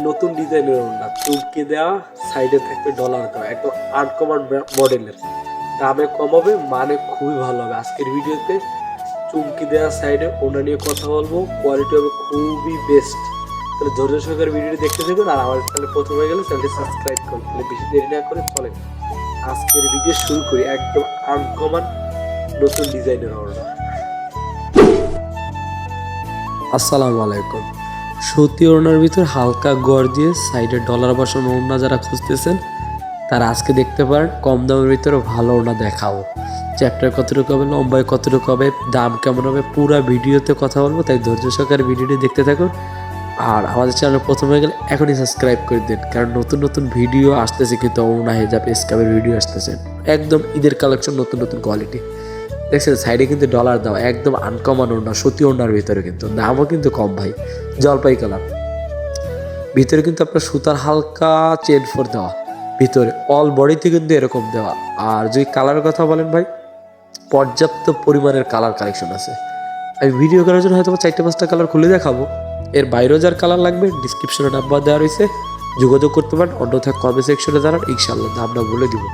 নতুন ডিজাইনের ওড়না, চুমকে দেওয়া সাইডে থাকবে ডলার দেওয়া একদম আনকমন মডেলের দামে কম হবে মানে খুবই ভালো হবে। আজকের ভিডিওতে চুমকি দেওয়া সাইডে ওনা নিয়ে কথা বলব। কোয়ালিটি হবে খুবই বেস্ট তাহলে ধৈর্য সহকারে ভিডিওটি দেখতে থাকুন, আর আমার চ্যানেল প্রথম হয়ে গেলে চ্যানেলটি সাবস্ক্রাইব করুন। তাহলে বেশি দেরি না করে চলে আজকের ভিডিও শুরু করি, একদম আনকমন নতুন ডিজাইনের ওড়না। আসসালামু আলাইকুম। সত্যি ওড়নার ভিতর হালকা গড় দিয়ে সাইডে ডলার বসানো ওড়না যারা খুঁজতেছেন, তারা আজকে দেখতে পারেন কম দামের ভিতরে ভালো ওড়না দেখাও। চ্যাপ্টার কতটুকু হবে, লম্বায় কতটুকু হবে, দাম কেমন হবে, পুরো ভিডিওতে কথা বলব, তাই ধৈর্য সহকারে ভিডিওটি দেখতে থাকুন। আর আমাদের চ্যানেল প্রথম হয়ে গেলে এখনই সাবস্ক্রাইব করে দিন, কারণ নতুন নতুন ভিডিও আসতেছে, কিন্তু ওড়না হেজাব স্কাবের ভিডিও আসতেছে। একদম ঈদের কালেকশন নতুন নতুন কোয়ালিটি দেখছেন সাইডে কিন্তু ডলার দেওয়া একদম আনকমন ওড়না সত্যি ওড়নার ভিতরে কিন্তু, দামও কিন্তু কম ভাই, জলপাই কালার ভিতরে কিন্তু আপনার সুতার হালকা চেন ফোর দেওয়া, ভিতরে অল বডিতে কিন্তু এরকম দেওয়া। আর যদি কালারের কথা বলেন ভাই, পর্যাপ্ত পরিমাণের কালার কালেকশন আছে। আমি ভিডিও করার জন্য হয়তো চারটে পাঁচটা কালার খুলে দেখাবো। এর বাইরেও যার কালার লাগবে ডিসক্রিপশনে নাম্বার দেওয়া রয়েছে। যোগাযোগ করতে পারেন অন্যথা কমেন্ট সেকশনে জানান ইনশাল্লাহ দামটা বলে দিব।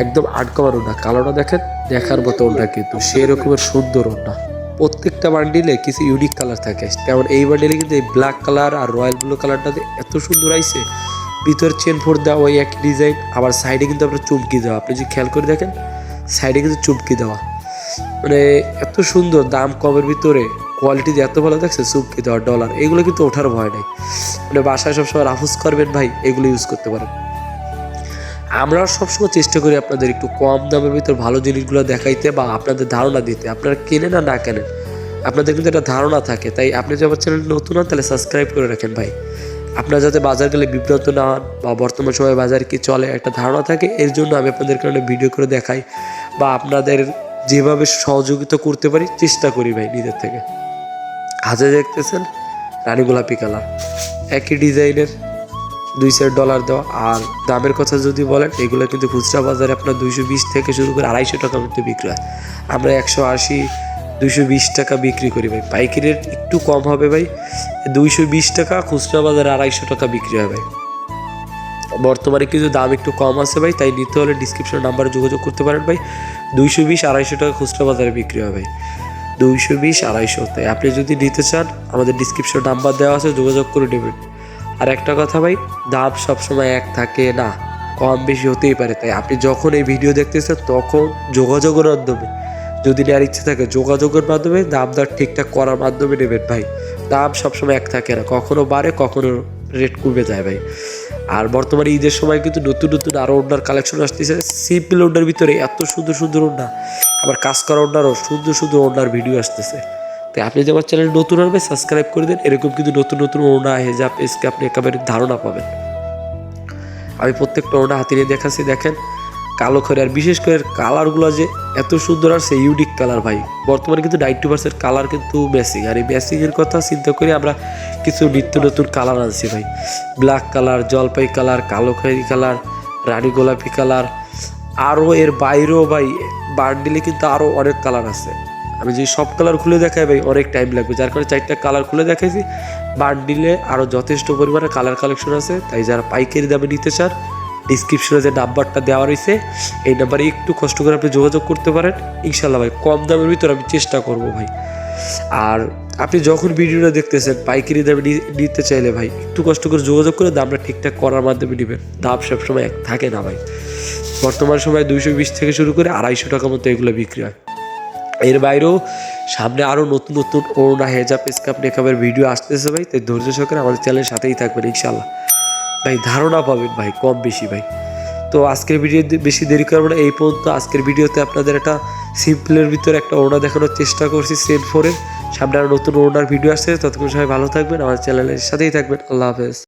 একদম আটকাবার ওটা কালোটা দেখেন, দেখার মতো ওটা কিন্তু সেরকমের সুন্দর ওটা প্রত্যেকটা বান্ডিলে কিছু ইউনিক কালার থাকে। যেমন এই বান্ডিলে কিন্তু এই ব্ল্যাক কালার আর রয়্যাল ব্লু কালারটাতে এত সুন্দর আইছে, ভিতর চেন ফোর দেওয়া, ওই এক ডিজাইন আবার সাইডে কিন্তু আপনার চুমকি দেওয়া। আপনি যদি খেয়াল করে দেখেন সাইডে কিন্তু চুমকি দেওয়া। মানে এত সুন্দর দাম কমের ভিতরে কোয়ালিটি এত ভালো দেখছে চুমকি দেওয়া ডলার এগুলো কিন্তু ওঠার ভয় নেই। মানে বাসায় সবসময় রাফুজ করবেন ভাই, এগুলো ইউজ করতে পারেন। আমরা সবসময় চেষ্টা করি আপনাদের একটু কম দামের ভিতর ভালো জিনিসগুলো দেখাইতে বা আপনাদের ধারণা দিতে। আপনারা কেনেন না না কেনেন, আপনাদের কিন্তু একটা ধারণা থাকে। তাই আপনি যদি আমার চ্যানেল নতুন হন, তাহলে সাবস্ক্রাইব করে রাখেন ভাই। আপনারা যাতে বাজার গেলে বিভ্রান্ত না হন বা বর্তমান সময়ে বাজার কি চলে একটা ধারণা থাকে, এর জন্য আমি আপনাদের কারণে ভিডিও করে দেখাই বা আপনাদের যেভাবে সহযোগিতা করতে পারি, চেষ্টা করি ভাই নিজের থেকে। হাতে দেখতেছেন রানী গোলাপি কালার, একই ডিজাইনের। দুই সাইড ডলার দেওয়া। আর দামের কথা যদি বলেন, এগুলো কিন্তু খুচরা বাজারে আপনার দুইশো বিশ থেকে শুরু করে আড়াইশো টাকার মধ্যে বিক্রি হয় আমরা একশো আশি, দুইশো বিশ টাকা বিক্রি করি ভাই। পাইকারি রেট একটু কম হবে ভাই। দুইশো বিশ টাকা, খুচরা বাজারে আড়াইশো টাকা বিক্রি হয় ভাই। বর্তমানে কিন্তু দাম একটু কম আছে ভাই, তাই নিতে হলে ডিসক্রিপশন নাম্বারে যোগাযোগ করতে পারেন ভাই। দুইশো বিশ, আড়াইশো টাকা খুচরা বাজারে বিক্রি হয় ভাই। দুইশো বিশ, আড়াইশো। তাই আপনি যদি নিতে চান, আমাদের ডিসক্রিপশন নাম্বার দেওয়া আছে, যোগাযোগ করে নেবেন। আর একটা কথা ভাই, দাম সবসময় এক থাকে না, কম বেশি হতেই পারে, তাই আপনি যখন এই ভিডিও দেখতেছেন তখন যোগাযোগের মাধ্যমে, যদি নেওয়ার ইচ্ছে থাকে যোগাযোগের মাধ্যমে দাম দর ঠিকঠাক করার মাধ্যমে নেবেন ভাই। দাম সবসময় এক থাকে না, কখনো বাড়ে, কখনো রেট কমে যায় ভাই। আর বর্তমানে ঈদের সময় কিন্তু নতুন নতুন আরও ওনার কালেকশন আসতেছে সিম্পল ওনার ভিতরে এত সুন্দর সুন্দর ওনা আবার কাজ করা ওনারও সুন্দর সুন্দর ওনার ভিডিও আসতেছে। তাই আপনি যে আমার চ্যানেল নতুন হবে সাবস্ক্রাইব করে দেন। এরকম কিন্তু নতুন নতুন ওড়না হেজাব, এসকে আপনি একেবারে ধারণা পাবেন। আমি প্রত্যেকটা ওড়না হাতে নিয়ে দেখাচ্ছি, দেখেন। কালো খরে আর বিশেষ করে কালারগুলো যে এত সুন্দর আর সে ইউনিক কালার ভাই। বর্তমানে কিন্তু নাইনটি পার্সেন্ট কালার কিন্তু ম্যাসিং আর এই ম্যাসিংয়ের কথা চিন্তা করে, আমরা কিছু নিত্য নতুন কালার আনছি ভাই। ব্ল্যাক কালার জলপাই কালার কালো খয়েরি কালার রানী গোলাপি কালার আরও এর বাইরেও ভাই, বান্ডিলে কিন্তু আরও অনেক কালার আছে। আমি যদি সব কালার খুলে দেখাই ভাই, অনেক টাইম লাগবে। যার কারণে চারটা কালার খুলে দেখাইছি। বান্ডিলে আরও যথেষ্ট পরিমাণে কালার কালেকশন আছে। তাই যারা পাইকারি দামে নিতে চান ডিসক্রিপশনে যে নাম্বারটা দেওয়া রয়েছে, এই নাম্বারে একটু কষ্ট করে আপনি যোগাযোগ করতে পারেন। ইনশাল্লাহ ভাই, কম দামের ভিতরে আমি চেষ্টা করব ভাই। আর আপনি যখন ভিডিওটা দেখতেছেন, পাইকারি দামে নিতে চাইলে ভাই, একটু কষ্ট করে যোগাযোগ করে দামটা ঠিকঠাক করার মাধ্যমে নেবেন। দাম সবসময় এক থাকে না ভাই। বর্তমান সময় দুইশো বিশ থেকে শুরু করে আড়াইশো টাকার মতো এগুলো বিক্রি হয়। এর বাইরেও সামনে আরও নতুন নতুন ওড়না, হেজাব স্কাপ নেকাবের ভিডিও আসতেছে ভাই, তাই ধৈর্য সহকারে আমাদের চ্যানেলের সাথেই থাকবেন ইনশাল্লাহ ভাই, ধারণা পাবেন ভাই, কম বেশি ভাই। তো আজকের ভিডিও বেশি দেরি করব না, এই পর্যন্ত আজকের ভিডিওতে আপনাদের একটা সিম্পলের ভিতরে একটা ওড়না দেখানোর চেষ্টা করছি সেন ফোরের সামনে আরও নতুন ওড়নার ভিডিও আসছে, ততক্ষণ সবাই ভালো থাকবেন আমার চ্যানেলের সাথেই থাকবেন, আল্লাহ হাফেজ।